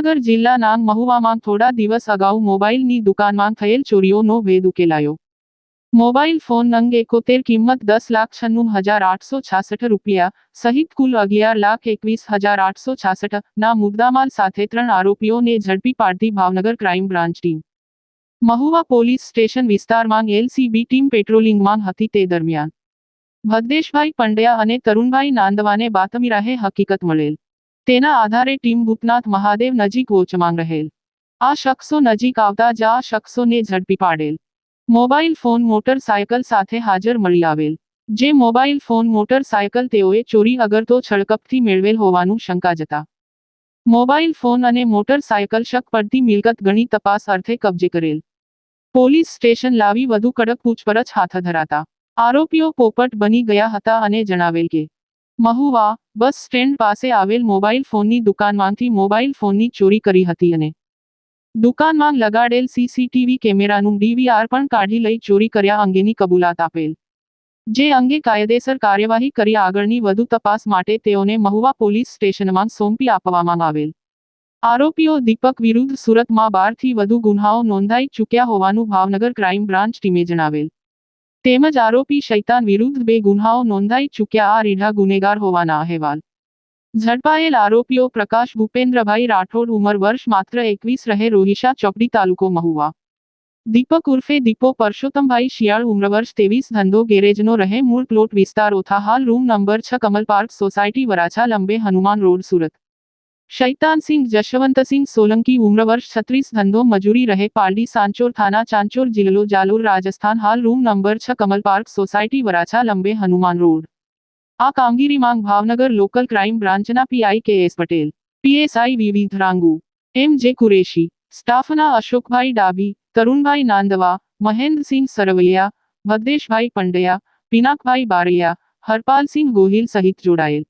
જિલ્લાના મહુવામાં થોડા દિવસ અગાઉ મોબાઈલની દુકાનમાં થયેલ ચોરીઓનો ભેદ ઉકેલાયો. મોબાઈલ ફોન અંગે એકોતેર કિંમત દસ લાખ છન્નું હજાર આઠસો છાસઠ રૂપિયા સહિત કુલ અગિયાર લાખ એકવીસ હજાર આઠસો છાસઠ ના મુદ્દામાલ સાથે ત્રણ આરોપીઓને ઝડપી પાડતી Bhavnagar crime branch team. Mahuva police station વિસ્તારમાં એલસીબી ટીમ પેટ્રોલિંગમાં હતી તે દરમિયાન. ભદ્દેશભાઈ પંડ્યા અને તરુણભાઈ નાંદવાને બાતમીરાહે હકીકત મળેલ. તેના આધારે ટીમ ભૂપનાથ મહાદેવ નજીક વોચમાં રહેલ. આ શખ્સો નજીક આવતા જ આ શખ્સોને ઝડપી પાડેલ. મોબાઈલ ફોન મોટરસાયકલ સાથે હાજર મળી આવેલ. જે મોબાઈલ ફોન મોટરસાયકલ તેઓએ ચોરી અગર તો છળકપથી મેળવેલ હોવાનું શંકા જતા. મોબાઈલ ફોન અને મોટરસાયકલ શક પડતી મિલકત ગણી તપાસ અર્થે કબજે કરેલ. પોલીસ સ્ટેશન લાવી વધુ કડક પૂછપરછ હાથ ધરાતા. આરોપીઓ પોપટ બની ગયા હતા અને જણાવેલ કે, મહુવા બસ સ્ટેન્ડ પાસે આવેલ મોબાઈલ ફોનની દુકાનમાંથી મોબાઈલ ફોનની ચોરી કરી હતી અને દુકાનમાં લગાડેલ સીસીટીવી કેમેરાનું ડીવીઆર પણ કાઢી લઈ ચોરી કર્યા અંગેની કબૂલાત આપેલ. જે અંગે કાયદેસર કાર્યવાહી કરી આગળની વધુ તપાસ માટે તેઓને મહુવા પોલીસ સ્ટેશનમાં સોંપી આપવામાં આવેલ. આરોપીઓ દીપક વિરુદ્ધ સુરતમાં બારથી વધુ ગુન્હાઓ નોંધાઈ ચૂક્યા હોવાનું ભાવનગર ક્રાઇમ બ્રાન્ચ ટીમે જણાવેલ. તેમજ આરોપી શૈતાન વિરુદ્ધ બે ગુન્હાઓ નોંધાઈ ચૂક્યા આ રીઢા ગુનેગાર હોવાના અહેવાલ. ઝડપાયેલ આરોપીઓ પ્રકાશ ભૂપેન્દ્રભાઈ રાઠોડ ઉંમર વર્ષ માત્ર એકવીસ રહે રોહિશા ચોકડી તાલુકો મહુવા. દીપક ઉર્ફે દીપો પરસોત્તમભાઈ શિયાળ ઉંમર વર્ષ ત્રેવીસ, ધંધો ગેરેજનો રહે મૂળ પ્લોટ વિસ્તાર ઓથા હાલ રૂમ નંબર છ Kamal park society, Varachha, Lambe Hanuman road, Surat. Shaitansinh Jashvantsinh Solanki ઉમ્ર વર્ષ છત્રીસ ધંધો મજૂરી રહે પાલડી સાંચોર થાના ચાંચોર જિલ્લો જાલોર રાજસ્થાન હાલ રૂમ નંબર છ Kamal park society Varachha Lambe Hanuman road આ કામગીરીમાં ભાવનગર લોકલ ક્રાઇમ બ્રાન્ચના PI K S Patel PSI વિવિધ રાંગુ એમ જે કુરેશી સ્ટાફના અશોકભાઈ ડાભી તરુણભાઈ નાંદવા મહેન્દ્રસિંહ સરવૈયા ભદ્દેશભાઈ પંડ્યા પિનાકભાઈ બારૈયા હરપાલસિંહ ગોહિલ સહિત જોડાયેલ